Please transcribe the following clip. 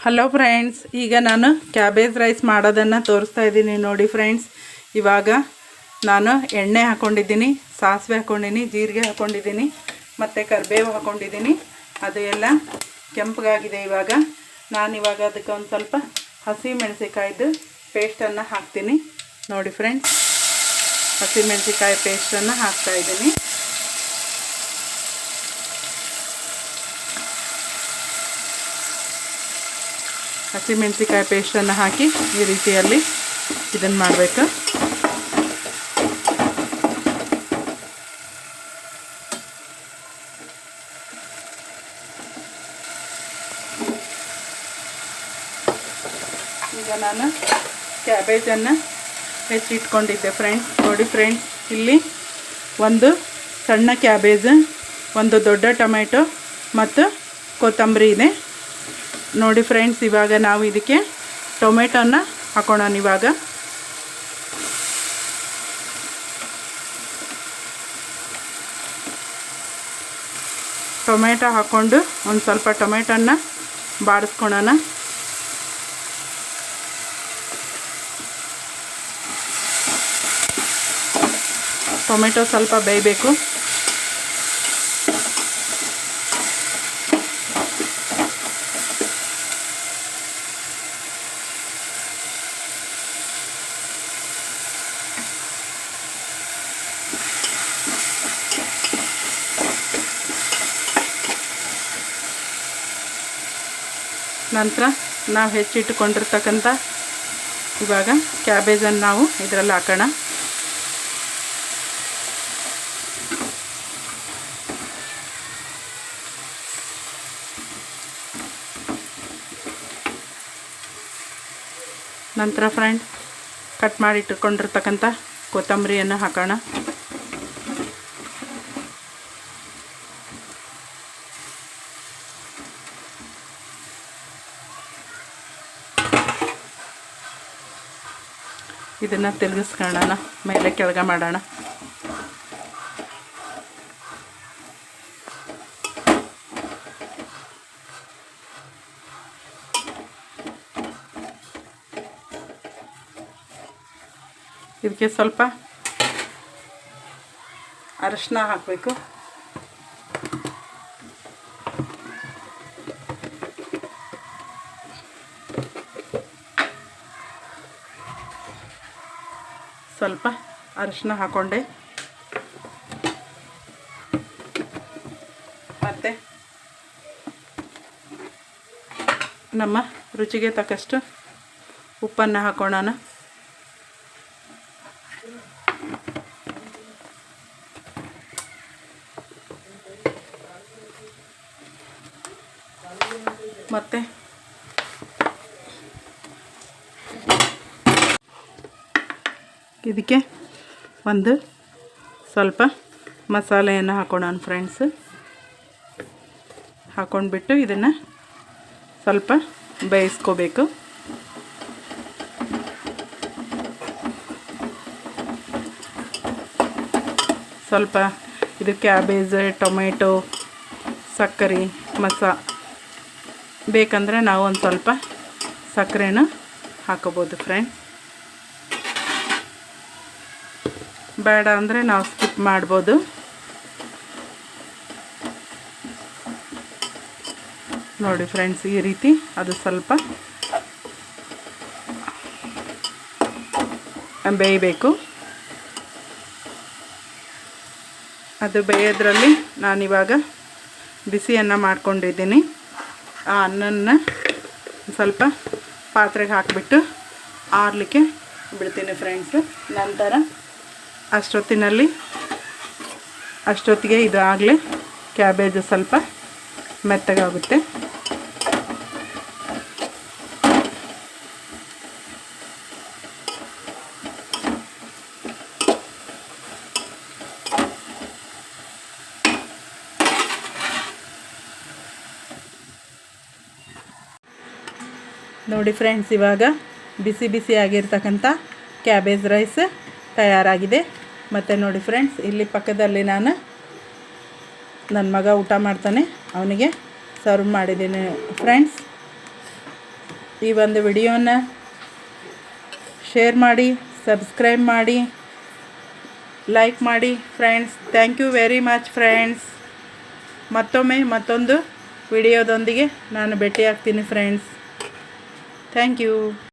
Hello friends ಈಗ ನಾನು cabbage rice ಮಾಡೋದನ್ನು ತೋರಿಸ್ತಾ ಇದ್ದೀನಿ ನೋಡಿ ಫ್ರೆಂಡ್ಸ್ ಇವಾಗ ನಾನು ಎಣ್ಣೆ ಹಾಕ್ಕೊಂಡಿದ್ದೀನಿ ಸಾಸಿವೆ ಹಾಕ್ಕೊಂಡಿದ್ದೀನಿ ಜೀರಿಗೆ ಹಾಕ್ಕೊಂಡಿದ್ದೀನಿ ಮತ್ತು ಕರಿಬೇವು ಹಾಕ್ಕೊಂಡಿದ್ದೀನಿ ಅದು ಎಲ್ಲ ಕೆಂಪಗಾಗಿದೆ ಇವಾಗ. ನಾನು ಇವಾಗ ಅದಕ್ಕೆ ಒಂದು ಸ್ವಲ್ಪ ಹಸಿ ಮೆಣಸಿಕಾಯ್ದು ಪೇಸ್ಟನ್ನು ಹಾಕ್ತೀನಿ. ನೋಡಿ ಫ್ರೆಂಡ್ಸ್ ಹಸಿ ಮೆಣಸಿಕಾಯಿ ಪೇಸ್ಟನ್ನು ಹಾಕ್ತಾಯಿದ್ದೀನಿ ಹಸಿಮೆಣಸಿಕಾಯಿ ಪೇಸ್ಟನ್ನು ಹಾಕಿ ಈ ರೀತಿಯಲ್ಲಿ ಇದನ್ನು ಮಾಡಬೇಕು. ಈಗ ನಾನು ಕ್ಯಾಬೇಜನ್ನು ಹೆಚ್ಚಿಟ್ಕೊಂಡಿದ್ದೆ ಫ್ರೆಂಡ್ಸ್. ನೋಡಿ ಫ್ರೆಂಡ್ಸ್, ಇಲ್ಲಿ ಒಂದು ಸಣ್ಣ ಕ್ಯಾಬೇಜ್, ಒಂದು ದೊಡ್ಡ ಟೊಮೆಟೊ ಮತ್ತು ಕೊತ್ತಂಬರಿ ಇದೆ. ನೋಡಿ ಫ್ರೆಂಡ್ಸ್, ಇವಾಗ ನಾವು ಇದಕ್ಕೆ ಟೊಮೆಟೊನ ಹಾಕೋಣ ಇವಾಗ. ಟೊಮೆಟೊ ಹಾಕ್ಕೊಂಡು ಒಂದು ಸ್ವಲ್ಪ ಟೊಮೆಟೊನ ಬಾಡಿಸ್ಕೊಳೋಣ ಟೊಮೆಟೊ ಸ್ವಲ್ಪ ಬೇಯಬೇಕು. ನಂತರ ನಾವು ಹೆಚ್ಚಿಟ್ಟುಕೊಂಡಿರ್ತಕ್ಕಂಥ ಇವಾಗ ಕ್ಯಾಬೇಜನ್ನು ನಾವು ಇದರಲ್ಲಿ ಹಾಕೋಣ. ನಂತರ ಫ್ರೆಂಡ್ ಕಟ್ ಮಾಡಿ ಇಟ್ಟುಕೊಂಡಿರ್ತಕ್ಕಂಥ ಕೊತ್ತಂಬರಿಯನ್ನು ಹಾಕೋಣ. ಇದನ್ನು ತಿರುಗಿಸ್ಕೊಳ್ಳೋಣ ಮೇಲೆ ಕೆಳಗೆ ಮಾಡೋಣ. ಇದಕ್ಕೆ ಸ್ವಲ್ಪ ಅರಶಿನ ಹಾಕಬೇಕು. ಸ್ವಲ್ಪ ಅರಿಶಿನ ಹಾಕೊಂಡೆ. ಮತ್ತು ನಮ್ಮ ರುಚಿಗೆ ತಕ್ಕಷ್ಟು ಉಪ್ಪನ್ನು ಹಾಕೋಣ ಮತ್ತು ಇದಕ್ಕೆ ಒಂದು ಸ್ವಲ್ಪ ಮಸಾಲೆಯನ್ನು ಹಾಕೋಣ ಫ್ರೆಂಡ್ಸ್ ಹಾಕೊಂಡ್ಬಿಟ್ಟು ಇದನ್ನು ಸ್ವಲ್ಪ ಬೇಯಿಸ್ಕೋಬೇಕು. ಸ್ವಲ್ಪ ಇದು ಕ್ಯಾಬೇಜ್, ಟೊಮೆಟೊ, ಸಕ್ಕರೆ, ಮಸಾ. ಬೇಕಂದರೆ ನಾವು ಒಂದು ಸ್ವಲ್ಪ ಸಕ್ಕರೆನ ಹಾಕೋಬೋದು ಫ್ರೆಂಡ್ಸ್ ಬೇಡ ಅಂದರೆ ನಾವು ಸ್ಕಿಪ್ ಮಾಡ್ಬೋದು. ನೋಡಿ ಫ್ರೆಂಡ್ಸ್ ಈ ರೀತಿ ಅದು ಸ್ವಲ್ಪ ಬೇಯಬೇಕು. ಅದು ಬೇಯೋದ್ರಲ್ಲಿ ನಾನಿವಾಗ ಬಿಸಿಯನ್ನು ಮಾಡ್ಕೊಂಡಿದ್ದೀನಿ. ಆ ಅನ್ನನ ಸ್ವಲ್ಪ ಪಾತ್ರೆಗೆ ಹಾಕಿಬಿಟ್ಟು ಆರಲಿಕ್ಕೆ ಬಿಡ್ತೀನಿ ಫ್ರೆಂಡ್ಸ್ ನಂತರ ಅಷ್ಟೊತ್ತಿನಲ್ಲಿ, ಅಷ್ಟೊತ್ತಿಗೆ ಇದು ಆಗಲೇ ಕ್ಯಾಬೇಜ್ ಸ್ವಲ್ಪ ಮೆತ್ತಗಾಗುತ್ತೆ. ನೋಡಿ ಫ್ರೆಂಡ್ಸ್ ಇವಾಗ ಬಿಸಿ ಬಿಸಿ ಆಗಿರ್ತಕ್ಕಂಥ ಕ್ಯಾಬೇಜ್ ರೈಸ್ ತಯಾರಾಗಿದೆ. ಮತ್ತು ನೋಡಿ ಫ್ರೆಂಡ್ಸ್ ಇಲ್ಲಿ ಪಕ್ಕದಲ್ಲಿ ನಾನು ನನ್ನ ಮಗ ಊಟ ಮಾಡ್ತಾನೆ. ಅವನಿಗೆ ಸರ್ವ್ ಮಾಡಿದ್ದೀನಿ ಫ್ರೆಂಡ್ಸ್ ಈ ಒಂದು ವಿಡಿಯೋನ ಶೇರ್ ಮಾಡಿ ಸಬ್ಸ್ಕ್ರೈಬ್ ಮಾಡಿ ಲೈಕ್ ಮಾಡಿ friends thank you very much friends ಮತ್ತೊಮ್ಮೆ ಮತ್ತೊಂದು ವಿಡಿಯೋದೊಂದಿಗೆ ನಾನು ಭೇಟಿಯಾಗ್ತೀನಿ ಫ್ರೆಂಡ್ಸ್ ಥ್ಯಾಂಕ್ ಯು